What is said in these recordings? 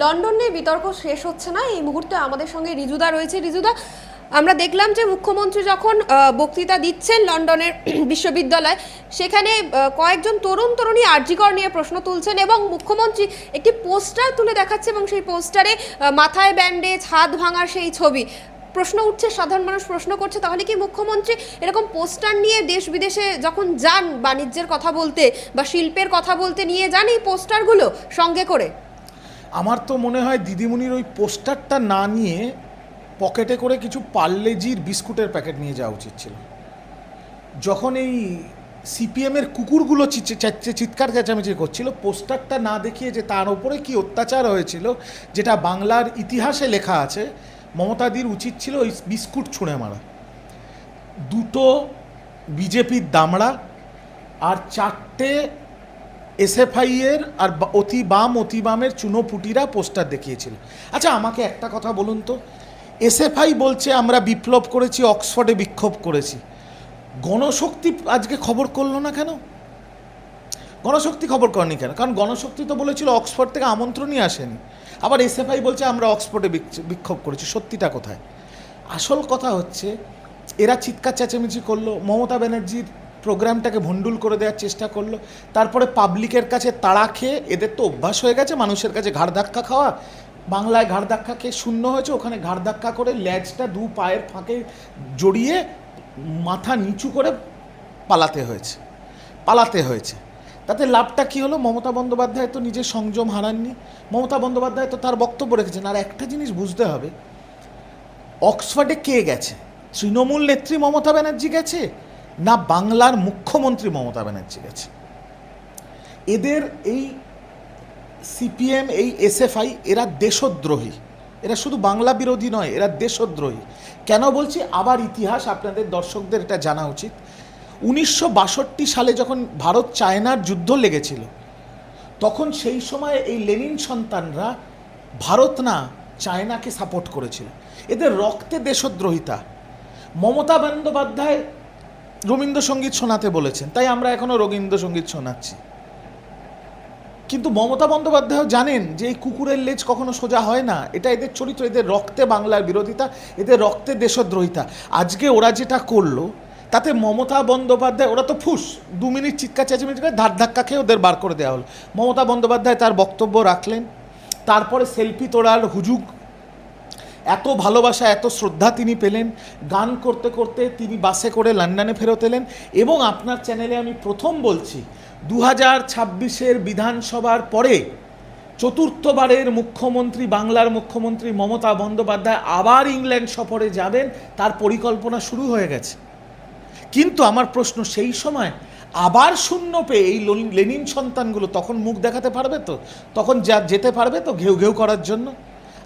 London নিয়ে বিতর্ক শেষ হচ্ছে না। এই মুহূর্তে আমাদের সঙ্গে রিজুদা রয়েছে। রিজুদা, আমরা দেখলাম যে মুখ্যমন্ত্রী যখন বক্তৃতা দিচ্ছেন লন্ডনের বিশ্ববিদ্যালয়, সেখানে কয়েকজন তরুণ তরুণী আর্জিকর নিয়ে প্রশ্ন তুলছেন এবং মুখ্যমন্ত্রী একটি পোস্টার তুলে দেখাচ্ছে এবং সেই পোস্টারে মাথায় ব্যান্ডেজ, হাত ভাঙার সেই ছবি। প্রশ্ন উঠছে, সাধারণ মানুষ প্রশ্ন করছে, তাহলে কি মুখ্যমন্ত্রী এরকম পোস্টার নিয়ে দেশ বিদেশে যখন যান, বাণিজ্যের কথা বলতে বা শিল্পের কথা বলতে, নিয়ে যান এই পোস্টারগুলো সঙ্গে করে? আমার তো মনে হয় দিদিমণির ওই পোস্টারটা না নিয়ে পকেটে করে কিছু পার্লেজির বিস্কুটের প্যাকেট নিয়ে যাওয়া উচিত ছিল। যখন এই সিপিএমের কুকুরগুলো চিৎকার চেঁচামেচি করছিল, পোস্টারটা না দেখিয়ে যে তার ওপরে কি অত্যাচার হয়েছিল, যেটা বাংলার ইতিহাসে লেখা আছে, মমতাদির উচিত ছিল ওই বিস্কুট ছুঁড়ে মারা। দুটো বিজেপির দামড়া আর চারটে এসএফআই এর আর অতি বাম, অতি বামের চুনোপুটিরা পোস্টার দেখিয়েছিল। আচ্ছা আমাকে একটা কথা বলুন তো। এসএফআই বলছে, আমরা বিপ্লব করেছি, অক্সফোর্ডে বিক্ষোভ করেছি। গণশক্তি আজকে খবর করল না কেন? গণশক্তি খবর করেনি কেন? কারণ গণশক্তি তো বলেছিল, অক্সফোর্ড থেকে আমন্ত্রণই আসেনি। আবার এসএফআই বলছে, আমরা অক্সফোর্ডে বিক্ষোভ করেছি। সত্যিটা কোথায়? আসল কথা হচ্ছে, এরা চিৎকার চেঁচামেচি করল। মমতা ব্যানার্জির প্রোগ্রামটাকে ভণ্ডুল করে দেওয়ার চেষ্টা করল। তারপরে পাবলিকের কাছে তাড়া খেয়ে এদের তো অভ্যাস হয়ে গেছে, মানুষের কাছে ঘাড় ধাক্কা খাওয়া। বাংলায় ঘাড় ধাক্কা খেয়ে শূন্য হয়েছে, ওখানে ঘাড় ধাক্কা করে ল্যাজটা দু পায়ের ফাঁকে জড়িয়ে মাথা নিচু করে পালাতে হয়েছে পালাতে হয়েছে। তাতে লাভটা কি হলো? মমতা বন্দ্যোপাধ্যায় তো নিজের সংযম হারাননি। মমতা বন্দ্যোপাধ্যায় তো তার বক্তব্য রেখেছেন, আর একটা জিনিস বুঝতে হবে, অক্সফোর্ডে কে গেছে? তৃণমূল নেত্রী মমতা ব্যানার্জি গেছে? না বাংলার মুখ্যমন্ত্রী মমতা ব্যানার্জি গেছে। এদের এই সিপিএম, এই এসএফআই, এরা দেশদ্রোহী। এরা শুধু বাংলা বিরোধী নয়, এরা দেশদ্রোহী। কেন বলছি? আবার ইতিহাস আপনাদের দর্শকদের এটা জানা উচিত। উনিশশো বাষট্টি সালে যখন ভারত চায়নার যুদ্ধ লেগেছিল, তখন সেই সময় এই লেনিন সন্তানরা ভারত না চায়নাকে সাপোর্ট করেছিল। এদের রক্তে দেশদ্রোহিতা। মমতা বন্দ্যোপাধ্যায় রবীন্দ্রসঙ্গীত শোনাতে বলেছেন, তাই আমরা এখনও রবীন্দ্রসঙ্গীত শোনাচ্ছি। কিন্তু মমতা বন্দ্যোপাধ্যায় জানেন যে এই কুকুরের লেজ কখনো সোজা হয় না, এটা এদের চরিত্র, এদের রক্তে বাংলার বিরোধিতা, এদের রক্তে দেশদ্রোহিতা। আজকে ওরা যেটা করল, তাতে মমতা বন্দ্যোপাধ্যায়, ওরা তো ফুস, দু মিনিট চিৎকার, চেঁচামেচি করে ধার ধাক্কা খেয়ে ওদের বার করে দেওয়া হলো। মমতা বন্দ্যোপাধ্যায় তার বক্তব্য রাখলেন, তারপরে সেলফি তোলার হুজুগ এত ভালোবাসা, এত শ্রদ্ধা তিনি পেলেন। গান করতে করতে তিনি বাসে করে লন্ডনে ফেরত এলেন এবং আপনার চ্যানেলে আমি প্রথম বলছি দু হাজার ছাব্বিশের বিধানসভার পরে চতুর্থবারের মুখ্যমন্ত্রী, বাংলার মুখ্যমন্ত্রী মমতা বন্দ্যোপাধ্যায় আবার ইংল্যান্ড সফরে যাবেন, তার পরিকল্পনা শুরু হয়ে গেছে। কিন্তু আমার প্রশ্ন সেই সময়, আবার শূন্য পেয়ে এই লেনিন সন্তানগুলো তখন মুখ দেখাতে পারবে তো? তখন যা যেতে পারবে তো ঘেউ ঘেউ করার জন্য?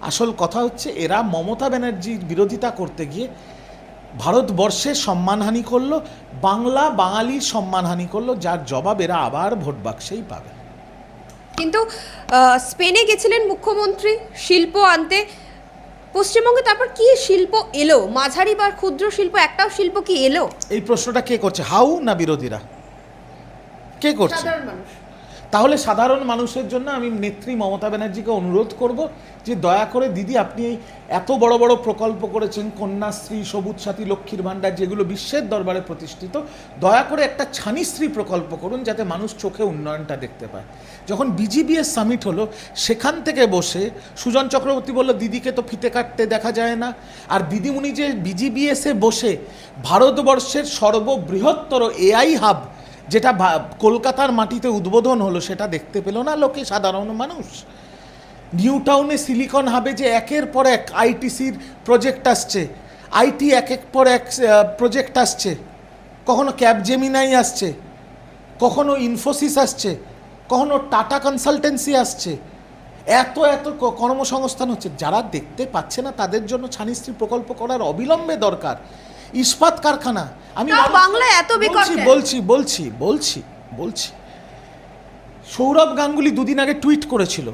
আসল কথা হচ্ছে এরা মমতা ব্যানার্জির বিরোধিতা করতে গিয়ে ভারতবর্ষে সম্মানহানি করল বাংলা বাঙালির সম্মানহানি করল যার জবাব এরা আবার ভোট বাক্সেই পাবে। কিন্তু স্পেনে গেছিলেন মুখ্যমন্ত্রী শিল্প আনতে। পশ্চিমবঙ্গে তারপর কি শিল্প এলো? মাঝারি বা ক্ষুদ্র শিল্প একটাও শিল্প কি এলো? এই প্রশ্নটা কে করছে? হাউ না বিরোধীরা? কে করছে? সাধারণ মানুষ। তাহলে সাধারণ মানুষের জন্য আমি নেত্রী মমতা ব্যানার্জিকে অনুরোধ করব যে দয়া করে দিদি, আপনি এই এত বড় বড় প্রকল্প করেছেন, কন্যাশ্রী, সবুজ সাথী, লক্ষ্মীর ভাণ্ডার, যেগুলো বিশ্বের দরবারে প্রতিষ্ঠিত, দয়া করে একটা ছানিশ্রী প্রকল্প করুন যাতে মানুষ চোখে উন্নয়নটা দেখতে পায়। যখন বিজিবিএস সামিট হলো, সেখান থেকে বসে সুজন চক্রবর্তী বলল, দিদিকে তো ফিতে কাটতে দেখা যায় না। আর দিদিমণি যে বিজিবিএসে বসে, ভারতবর্ষের সর্ববৃহত্তর এআই হাব যেটা কলকাতার মাটিতে উদ্বোধন হলো, সেটা দেখতে পেল না লোকে, সাধারণ মানুষ। নিউ টাউনে সিলিকন হাবে যে একের পর এক আইটিসির প্রজেক্ট আসছে। আইটি এক এক পর এক প্রজেক্ট আসছে। কখনো ক্যাব জেমিনাই আসছে। কখনো ইনফোসিস আসছে। কখনো টাটা কনসালটেন্সি আসছে। এত এত কর্মসংস্থান হচ্ছে। যারা দেখতে পাচ্ছে না, তাদের জন্য ছানিশ্রী প্রকল্প করার অবিলম্বে দরকার। ইস্পাত কারখানা। আমি বাংলায় এত বেকার বলছি, বলছি বলছি বলছি সৌরভ গাঙ্গুলি দুদিন আগে টুইট করেছিল।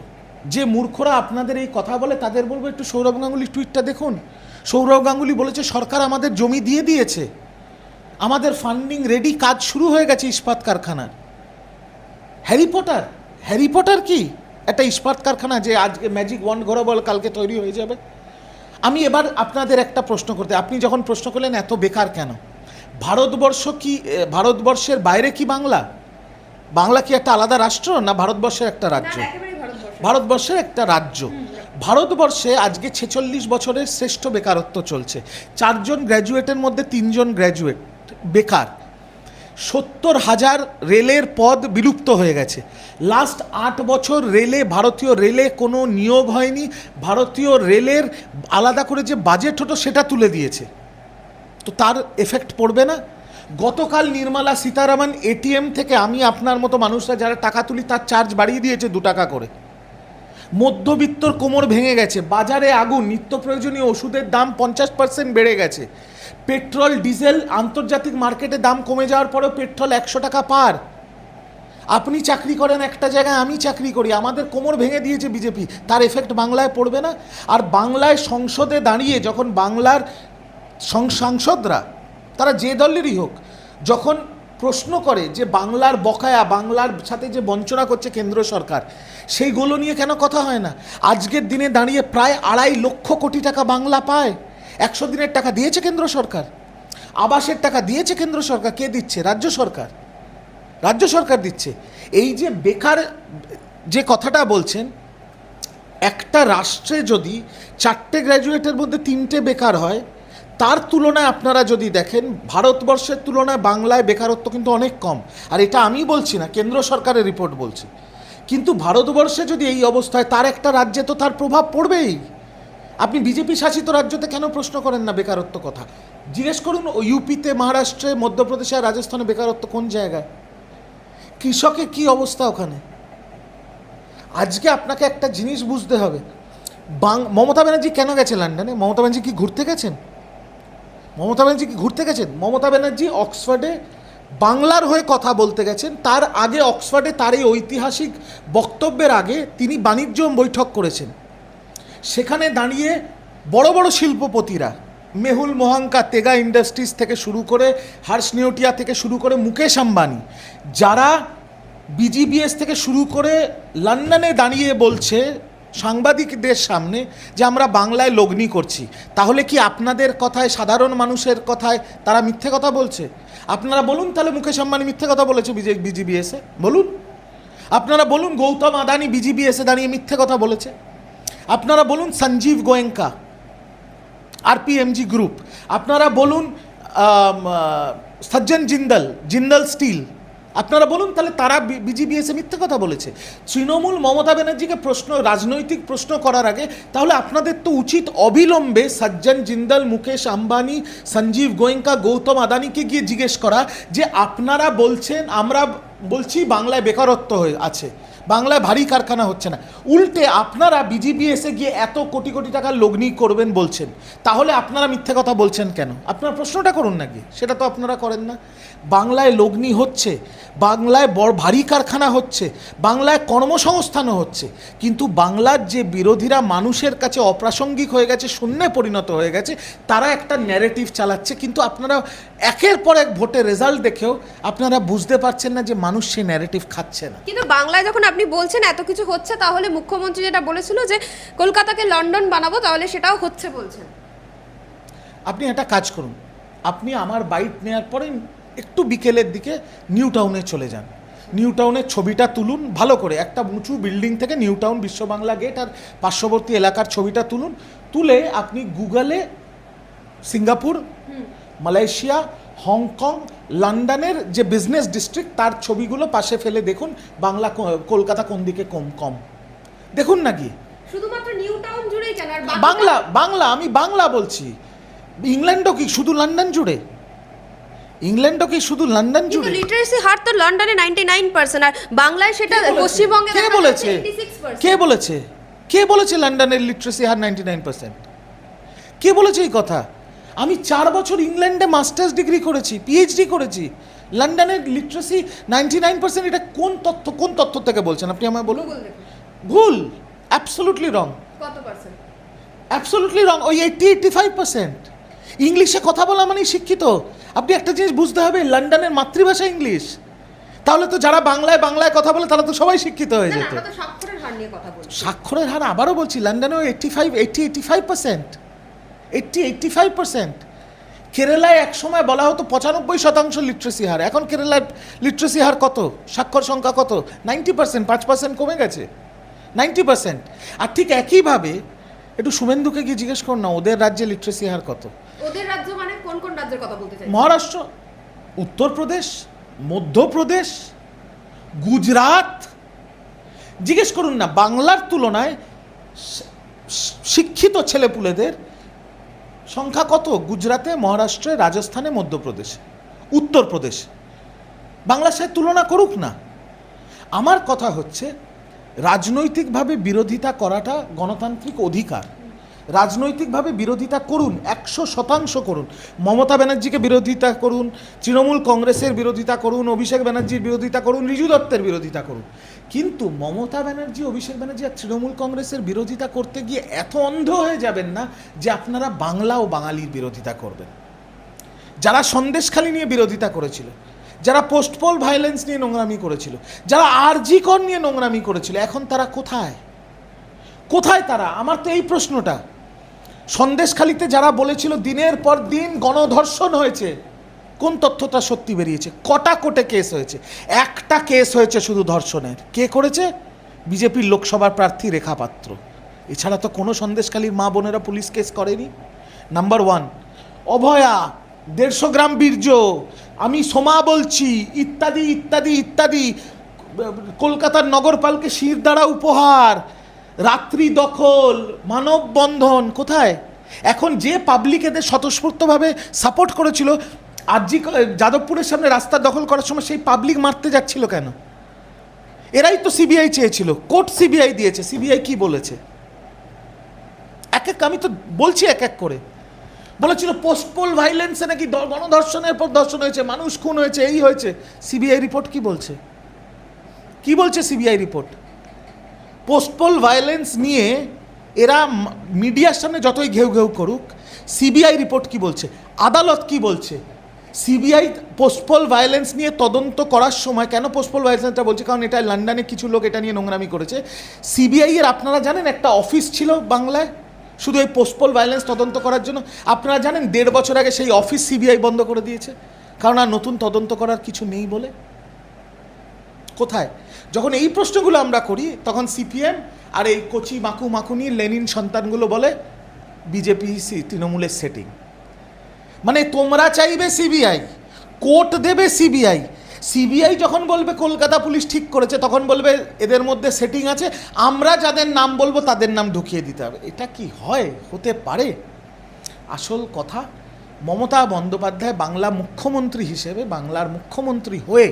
যে মূর্খরা আপনাদের এই কথা বলে তাদের বলব একটু সৌরভ গাঙ্গুলি টুইটটা দেখুন। সৌরভ গাঙ্গুলি বলেছে সরকার আমাদের জমি দিয়ে দিয়েছে। আমাদের ফান্ডিং রেডি কাজ শুরু হয়ে গেছে ইস্পাত কারখানার। Harry Potter? হ্যারি পটার কি? একটা ইস্পাত কারখানা যে আজকে ম্যাজিক ওয়ান ঘোরা বল কালকে তৈরি হয়ে যাবে। আমি এবার আপনাদের একটা প্রশ্ন করতে আপনি যখন প্রশ্ন করলেন এত বেকার কেন? ভারতবর্ষ কি ভারতবর্ষের বাইরে কি বাংলা? বাংলা কি একটা আলাদা রাষ্ট্র না ভারতবর্ষের একটা রাজ্য? ভারতবর্ষের। একটা রাজ্য। ভারতবর্ষে আজকে ছেচল্লিশ বছরের শ্রেষ্ঠ বেকারত্ব চলছে। চারজন গ্র্যাজুয়েটের মধ্যে তিনজন গ্র্যাজুয়েট বেকার। সত্তর হাজার রেলের পদ বিলুপ্ত হয়ে গেছে। লাস্ট আট বছর রেলে, ভারতীয় রেলে কোনো নিয়োগ হয়নি। ভারতীয় রেলের আলাদা করে যে বাজেট হতো সেটা তুলে দিয়েছে। তো তার এফেক্ট পড়বে না? গতকাল নির্মলা সীতারামন এটিএম থেকে আমি আপনার মতো মানুষরা যারা টাকা তুলি, তার চার্জ বাড়িয়ে দিয়েছে দু টাকা করে। মধ্যবিত্তর কোমর ভেঙে গেছে। বাজারে আগুন নিত্য প্রয়োজনীয় ওষুধের দাম পঞ্চাশ পার্সেন্ট বেড়ে গেছে। পেট্রোল, ডিজেল, আন্তর্জাতিক মার্কেটে দাম কমে যাওয়ার পরেও পেট্রোল একশো টাকা পার। আপনি চাকরি করেন একটা জায়গায়, আমি চাকরি করি। আমাদের কোমর ভেঙে দিয়েছে বিজেপি। তার এফেক্ট বাংলায় পড়বে না। আর বাংলায় সংসদে দাঁড়িয়ে যখন বাংলার সাংসদরা, তারা যে দলেরই হোক, যখন প্রশ্ন করে যে বাংলার বকায়া, বাংলার সাথে যে বঞ্চনা করছে কেন্দ্র সরকার সেইগুলো নিয়ে কেন কথা হয় না? আজকের দিনে দাঁড়িয়ে প্রায় আড়াই লক্ষ কোটি টাকা বাংলা পায়। একশো দিনের টাকা দিয়েছে কেন্দ্র সরকার। আবাসের টাকা দিয়েছে কেন্দ্র সরকার। কে দিচ্ছে? রাজ্য সরকার। রাজ্য সরকার দিচ্ছে। এই যে বেকার, যে কথাটা বলছেন, একটা রাষ্ট্রে যদি চারটে গ্র্যাজুয়েটের মধ্যে তিনটে বেকার হয় তার তুলনায় আপনারা যদি দেখেন, ভারতবর্ষের তুলনায় বাংলায় বেকারত্ব কিন্তু অনেক কম। আর এটা আমি বলছি না, কেন্দ্র সরকারের রিপোর্ট বলছি। কিন্তু ভারতবর্ষে যদি এই অবস্থায়, তার একটা রাজ্যে তো তার প্রভাব পড়বেই। আপনি বিজেপি শাসিত রাজ্যতে কেন প্রশ্ন করেন না বেকারত্ব কথা? জিজ্ঞেস করুন ইউপিতে মহারাষ্ট্রে মধ্যপ্রদেশে আর রাজস্থানে বেকারত্ব কোন জায়গায়? কৃষকের কি অবস্থা ওখানে? আজকে আপনাকে একটা জিনিস বুঝতে হবে। বাং মমতা ব্যানার্জি কেন গেছে লন্ডনে মমতা ব্যানার্জি কি ঘুরতে গেছেন? মমতা ব্যানার্জি কি ঘুরতে গেছেন? মমতা ব্যানার্জি অক্সফোর্ডে বাংলার হয়ে কথা বলতে গেছেন। তার আগে অক্সফোর্ডে তার এই ঐতিহাসিক বক্তব্যের আগে তিনি বাণিজ্য বৈঠক করেছেন। সেখানে দাঁড়িয়ে বড় বড় শিল্পপতিরা, মেহুল মোহাঙ্কা, তেগা ইন্ডাস্ট্রিজ থেকে শুরু করে হার্স নিউটিয়া থেকে শুরু করে মুকেশ আম্বানি, যারা বিজিবিএস থেকে শুরু করে লন্ডনে দাঁড়িয়ে বলছে সাংবাদিকদের সামনে যে আমরা বাংলায় লগ্নি করছি, তাহলে কি আপনাদের কথায়, সাধারণ মানুষের কথায় তারা মিথ্যে কথা বলছে? আপনারা বলুন তাহলে মুকেশ আম্বানি মিথ্যে কথা বলেছে বিজিবিএসে বলুন। আপনারা বলুন গৌতম আদানি বিজিবি এসে দাঁড়িয়ে মিথ্যে কথা বলেছে। আপনারা বলুন সঞ্জীব গোয়েঙ্কা, আরপিএমজি গ্রুপ। আপনারা বলুন সজ্জন জিন্দল জিন্দল স্টিল আপনারা বলুন, তাহলে তারা বিজিবিএসএ মিথ্যে কথা বলেছে। তৃণমূল মমতা ব্যানার্জিকে প্রশ্ন, রাজনৈতিক প্রশ্ন করার আগে, তাহলে আপনাদের তো উচিত অবিলম্বে সজ্জন, জিন্দাল, মুকেশ আম্বানি, সঞ্জীব গোয়েঙ্কা, গৌতম আদানিকে গিয়ে জিজ্ঞেস করা যে আপনারা বলছেন, আমরা বলছি বাংলায় বেকারত্ব হয়ে আছে। বাংলায় ভারী কারখানা হচ্ছে না। উল্টে আপনারা বিজিবিএসে গিয়ে এত কোটি কোটি টাকা লগ্নি করবেন বলছেন, তাহলে আপনারা মিথ্যে কথা বলছেন কেন? আপনারা প্রশ্নটা করুন নাকি সেটা তো আপনারা করেন না। বাংলায় লগ্নি হচ্ছে, বাংলায় বড় ভারী কারখানা হচ্ছে, বাংলায় কর্মসংস্থানও হচ্ছে, কিন্তু বাংলার যে বিরোধীরা মানুষের কাছে অপ্রাসঙ্গিক হয়ে গেছে, শূন্যে পরিণত হয়ে গেছে, তারা একটা ন্যারেটিভ চালাচ্ছে, কিন্তু আপনারা একের পর এক ভোটের রেজাল্ট দেখেও আপনারা বুঝতে পারছেন না যে মানুষ সেই ন্যারেটিভ খাচ্ছে না। কিন্তু বাংলায় যখন আপনি বলছেন এত কিছু হচ্ছে তাহলে মুখ্যমন্ত্রী যেটা বলেছিল যে কলকাতাকে লন্ডন বানাবো তাহলে সেটাও হচ্ছে বলছেন। আপনি একটা কাজ করুন। আপনি আমার বাইট নেওয়ার পরে একটু বিকেলের দিকে নিউ টাউনে চলে যান। নিউ টাউনের ছবিটা তুলুন ভালো করে একটা উঁচু বিল্ডিং থেকে নিউ টাউন বিশ্ব বাংলা গেট আর পার্শ্ববর্তী এলাকার ছবিটা তুলুন। তুলে আপনি গুগলে সিঙ্গাপুর মালয়েশিয়া হংকং লন্ডনের যে বিজনেস ডিস্ট্রিক্ট তার ছবিগুলো পাশে ফেলে দেখুন বাংলা কলকাতা কোন দিকে কম কম। দেখুন না কি? শুধুমাত্র নিউ টাউন জুড়েই কেন বাংলা বাংলা আমি বাংলা বলছি। ইংল্যান্ডও কি শুধু লন্ডন জুড়ে? ইংল্যান্ডও কি শুধু লন্ডন জুড়ে? লিটারেসি হার তো লন্ডনে নাইনটি নাইন পার্সেন্ট আর বাংলায় সেটা পশ্চিমবঙ্গে কে বলেছে? কে বলেছে? কে বলেছে লন্ডনের লিটারেসি হার নাইনটি নাইন পার্সেন্ট কে বলেছে এই কথা? আমি চার বছর ইংল্যান্ডে মাস্টার্স ডিগ্রি করেছি পিএইচডি করেছি। লন্ডনের লিটারেসি নাইনটি নাইন পার্সেন্ট এটা কোন তথ্য কোন তথ্য থেকে বলছেন? আপনি আমায় বলুন। ভুল অ্যাবসলুটলি রং অ্যাবসলুটলি রং ওই এইটটি এইটটি ফাইভ পার্সেন্ট ইংলিশে কথা বলা মানেই শিক্ষিত। আপনি একটা জিনিস বুঝতে হবে লন্ডনের মাতৃভাষা ইংলিশ। তাহলে তো যারা বাংলায় বাংলায় কথা বলে তারা তো সবাই শিক্ষিত হয়ে যেত। স্বাক্ষরের হার নিয়ে বলছি। স্বাক্ষরের হার আবারও বলছি লন্ডনেও eighty five eighty eighty five percent eighty eighty five percent কেরালায় এক সময় বলা হতো পঁচানব্বই শতাংশ লিটারেসি হার। এখন কেরালায় লিটারেসি হার কত? স্বাক্ষর সংখ্যা কত? নাইনটি পার্সেন্ট পাঁচ পার্সেন্ট কমে গেছে। নাইনটি পার্সেন্ট আর ঠিক একইভাবে একটু শুভেন্দুকে গিয়ে জিজ্ঞেস করুন না ওদের রাজ্যে লিটারেসি হার কত? ওদের রাজ্য মানে কোন কোন রাজ্যের কথা বলতে চাই মহারাষ্ট্র উত্তরপ্রদেশ মধ্যপ্রদেশ গুজরাট। জিজ্ঞেস করুন না বাংলার তুলনায় শিক্ষিত ছেলেপুলেদের সংখ্যা কত গুজরাটে মহারাষ্ট্রে, রাজস্থানে, মধ্যপ্রদেশে? উত্তরপ্রদেশ। বাংলার সাথে তুলনা করুক না। আমার কথা হচ্ছে, রাজনৈতিকভাবে বিরোধিতা করাটা গণতান্ত্রিক অধিকার। রাজনৈতিকভাবে বিরোধিতা করুন, একশো শতাংশ করুন। মমতা ব্যানার্জিকে বিরোধিতা করুন, তৃণমূল কংগ্রেসের বিরোধিতা করুন, অভিষেক ব্যানার্জির বিরোধিতা করুন, রিজু দত্তের বিরোধিতা করুন। কিন্তু মমতা ব্যানার্জি, অভিষেক ব্যানার্জি আর তৃণমূল কংগ্রেসের বিরোধিতা করতে গিয়ে এত অন্ধ হয়ে যাবেন না যে আপনারা বাংলা ও বাঙালির বিরোধিতা করবেন। যারা সন্দেশখালি নিয়ে বিরোধিতা করেছিল, যারা পোস্টপোল ভায়োলেন্স নিয়ে নোংরামি করেছিল, যারা আরজি কর নিয়ে নোংরামি করেছিল, এখন তারা কোথায়? কোথায় তারা? আমার তো এই প্রশ্নটা। সন্দেশখালিতে যারা বলেছিল দিনের পর দিন গণধর্ষণ হয়েছে, কোন তথ্যটা সত্যি বেরিয়েছে? কটা কোটে কেস হয়েছে? একটা কেস হয়েছে শুধু ধর্ষণের। কে করেছে? বিজেপির লোকসভার প্রার্থী রেখা পাত্র। এছাড়া তো কোনো সন্দেশখালীর মা বোনেরা পুলিশ কেস করেনি। নাম্বার ওয়ান, অভয়া, দেড়শো গ্রাম বীর্য, আমি সোমা বলছি, ইত্যাদি ইত্যাদি ইত্যাদি। কলকাতার নগরপালকে শির দ্বারা উপহার। রাত্রি দখল, মানববন্ধন, কোথায়? এখন যে পাবলিক এদের স্বতঃস্ফূর্তভাবে সাপোর্ট করেছিল আরজি যাদবপুরের সামনে রাস্তা দখল করার সময় সেই পাবলিক মারতে যাচ্ছিল কেন? এরাই তো সিবিআই চেয়েছিল, কোর্ট সিবিআই দিয়েছে সিবিআই কি বলেছে? এক এক, আমি তো বলছি এক এক করে। বলেছিল পোস্টপোল ভাইলেন্সে নাকি গণধর্ষণের পর ধর্ষণ হয়েছে, মানুষ খুন হয়েছে, এই হয়েছে। সিবিআই রিপোর্ট কি বলছে? কি বলছে সিবিআই রিপোর্ট পোস্টপোল ভায়োলেন্স নিয়ে এরা মিডিয়ার সামনে যতই ঘেউ ঘেউ করুক সিবিআই রিপোর্ট কি বলছে? আদালত কি বলছে? সিবিআই পোস্টপোল ভায়োলেন্স নিয়ে তদন্ত করার সময় কেন পোস্টপল ভায়োলেন্সটা বলছে? কারণ এটা লন্ডনে কিছু লোক এটা নিয়ে নোংরামি করেছে। সিবিআই এর আপনারা জানেন একটা অফিস ছিল বাংলায়, শুধু এই পোস্টপল ভায়োলেন্স তদন্ত করার জন্য। আপনারা জানেন দেড় বছর আগে সেই অফিস সিবিআই বন্ধ করে দিয়েছে। কারণ আর নতুন তদন্ত করার কিছু নেই বলে। কোথায়? যখন এই প্রশ্নগুলো আমরা করি, তখন সিপিএম আর এই কচি মাকু মাকুনি লেনিন সন্তানগুলো বলে বিজেপি সি তৃণমূলের সেটিং মানে তোমরা চাইবে সিবিআই, কোর্ট দেবে সিবিআই। সিবিআই যখন বলবে কলকাতা পুলিশ ঠিক করেছে, তখন বলবে এদের মধ্যে সেটিং আছে। আমরা যাদের নাম বলব তাদের নাম ঢুকিয়ে দিতে হবে। এটা কি হয়? হতে পারে। আসল কথা, মমতা বন্দ্যোপাধ্যায় বাংলা মুখ্যমন্ত্রী হিসেবে বাংলার মুখ্যমন্ত্রী হয়ে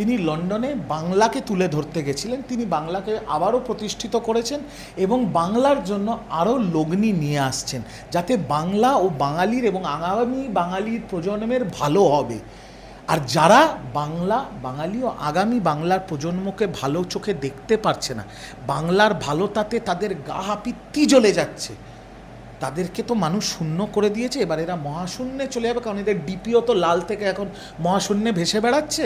তিনি লন্ডনে বাংলাকে তুলে ধরতে গেছিলেন। তিনি বাংলাকে আবারও প্রতিষ্ঠিত করেছেন এবং বাংলার জন্য আরও লগ্নি নিয়ে আসছেন যাতে বাংলা ও বাঙালির এবং আগামী বাঙালির প্রজন্মের ভালো হবে। আর যারা বাংলা বাঙালি ও আগামী বাংলার প্রজন্মকে ভালো চোখে দেখতে পারছে না, বাংলার ভালোতাতে তাদের গা হাপিত্তি জ্বলে যাচ্ছে। তাদেরকে তো মানুষ শূন্য করে দিয়েছে, এবার এরা মহাশূন্যে চলে যাবে, কারণ এদের ডিপিও তো লাল থেকে এখন মহাশূন্যে ভেসে বেড়াচ্ছে।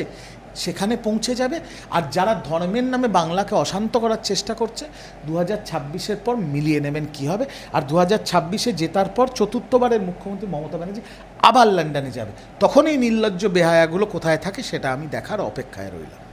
সেখানে পৌঁছে যাবে। আর যারা ধর্মের নামে বাংলাকে অশান্ত করার চেষ্টা করছে দু হাজার ছাব্বিশের পর মিলিয়ে নেবেন কি হবে? আর দু হাজার ছাব্বিশে জেতার পর চতুর্থবারের মুখ্যমন্ত্রী মমতা ব্যানার্জি আবার লন্ডনে যাবে। তখনই নির্লজ্জ বেহায়াগুলো কোথায় থাকে সেটা আমি দেখার অপেক্ষায় রইলাম।